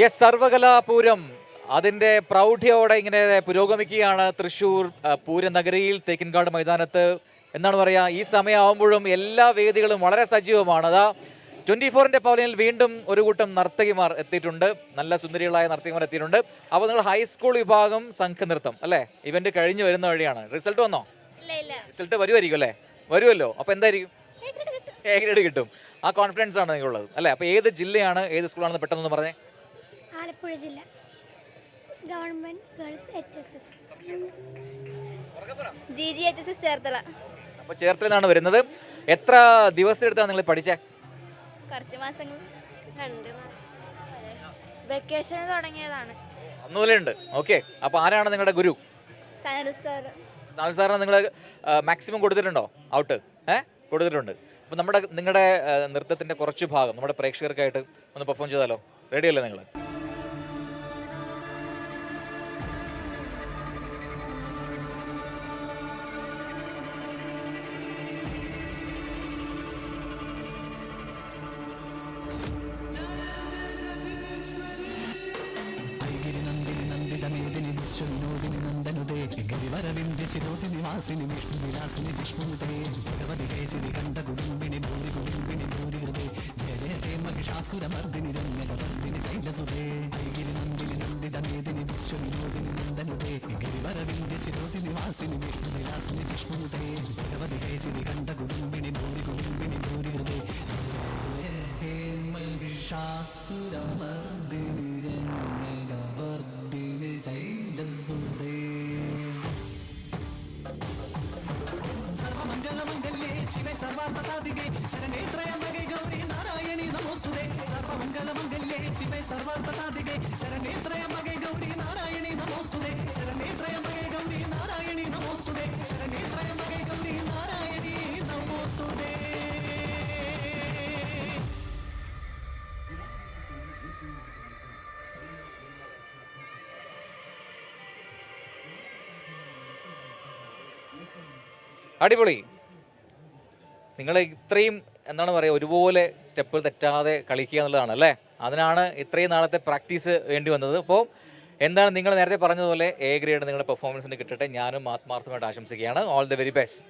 Yes സർവകലാപൂരം അതിന്റെ പ്രൗഢിയോടെ ഇങ്ങനെ പുരോഗമിക്കുകയാണ്. തൃശ്ശൂർ ആ, പൂരനഗരിയിൽ തേക്കിൻകാട് മൈതാനത്ത്. എന്താണ് പറയുക ഈ സമയമാകുമ്പോഴും എല്ലാ വേദികളും വളരെ സജീവമാണ്. അതാ ട്വന്റി ഫോറിന്റെ പവലിനിൽ വീണ്ടും ഒരു കൂട്ടം നർത്തകിമാർ എത്തിയിട്ടുണ്ട്. നല്ല സുന്ദരികളായ നർത്തകിമാർ എത്തിയിട്ടുണ്ട്. അപ്പോൾ നിങ്ങൾ ഹൈസ്കൂൾ വിഭാഗം സംഘനൃത്തം അല്ലേ? ഇവന്റ് കഴിഞ്ഞ് വരുന്ന വഴിയാണ്. റിസൾട്ട് വന്നോ? റിസൾട്ട് വരുമായിരിക്കും അല്ലേ? വരുമല്ലോ. അപ്പോൾ എന്തായിരിക്കും? എ ഗ്രേഡ് കിട്ടും. ആ കോൺഫിഡൻസ് ആണ് നിങ്ങളുള്ളത് അല്ലേ? അപ്പോൾ ഏത് ജില്ലയാണ് ഏത് സ്കൂളാണെന്ന് പെട്ടെന്ന് പറഞ്ഞേ. ആലപ്പുഴ ജില്ല government girls H S S. G G H S S Cherthala. അപ്പോൾ ചേർത്തല നിന്നാണ് വരുന്നത്. എത്ര ദിവസം എടുത്താണ് നിങ്ങൾ പഠിച്ചേ? കുറച്ച് മാസങ്ങൾ. രണ്ട് വെക്കേഷൻ തുടങ്ങിയതാണ്. അന്ന് മുതലേ ഓക്കെ. അപ്പോൾ ആരാണ് നിങ്ങളുടെ ഗുരു? സനൽ സാറിന് നിങ്ങൾ മാക്സിമം കൊടുത്തിട്ടുണ്ടോ? ഔട്ട് ഏഹ് കൊടുത്തിട്ടുണ്ട്. അപ്പോൾ നമ്മുടെ നിങ്ങളുടെ നൃത്തത്തിന്റെ കുറച്ച് ഭാഗം നമ്മുടെ പ്രേക്ഷകർക്കായിട്ട് ഒന്ന് പെർഫോം ചെയ്താലോ? റെഡിയല്ലേ നിങ്ങൾ? വിശ്വവിനോദിനി നന്ദനുതേ ഗിരിവരവിന്ദ്യശിരോതി നിവാസിനി വിഷ്ണു വിലാസിനി ജിഷ്ണുതേ. ഭഗവതി കേശിരി കണ്ട കുടുംബിനി ഭൂരി കുടുംബിനി ഭൂരി ജയ ജയ ഹേ മഹിഷാസുരമർദ്ദിനി രംഗവർദ്ദിനി ശൈലസുതേ. ഐഗിരി നന്ദിനി നന്ദിത മേദിനി വിശ്വവിനോദിനി നന്ദനുതേ ഗിരിവരവിന്ദ്യശിരോതി നിവാസിനി വിഷ്ണു വിലാസിനി ഭഗവതി കേശിരി കണ്ട കുടുംബിനി ഭൂരി കുടുംബിനി ഹേ శ్రీరంజుదే సర్వమంగళమంగళ్యే శివే సర్వార్థ సాధికే శరణే త్రయంబగే గౌరీ నారాయణి నమోస్తుదే సర్వమంగళమంగళ్యే శివే సర్వార్థ సాధికే శరణే త్రయంబగే గౌరీ నారాయణి నమోస్తుదే శరణే త్రయంబగే గౌరీ నారాయణి నమోస్తుదే శరణే త్రయంబగే గౌరీ నారాయణి నమోస్తుదే Thank you. അടിപൊളി. നിങ്ങൾ ഇത്രയും എന്താണ് പറയുക ഒരുപോലെ സ്റ്റെപ്പ് തെറ്റാതെ കളിക്കുക എന്നുള്ളതാണ് അല്ലേ? അതിനാണ് ഇത്രയും നാളത്തെ പ്രാക്ടീസ് വേണ്ടി വന്നത്. അപ്പോൾ എന്താണ് നിങ്ങൾ നേരത്തെ പറഞ്ഞതുപോലെ എ ഗ്രേഡ് നിങ്ങളുടെ പെർഫോമൻസിന് കിട്ടട്ടെ. ഞാനും ആത്മാർത്ഥമായിട്ട് ആശംസിക്കുകയാണ്. All the very best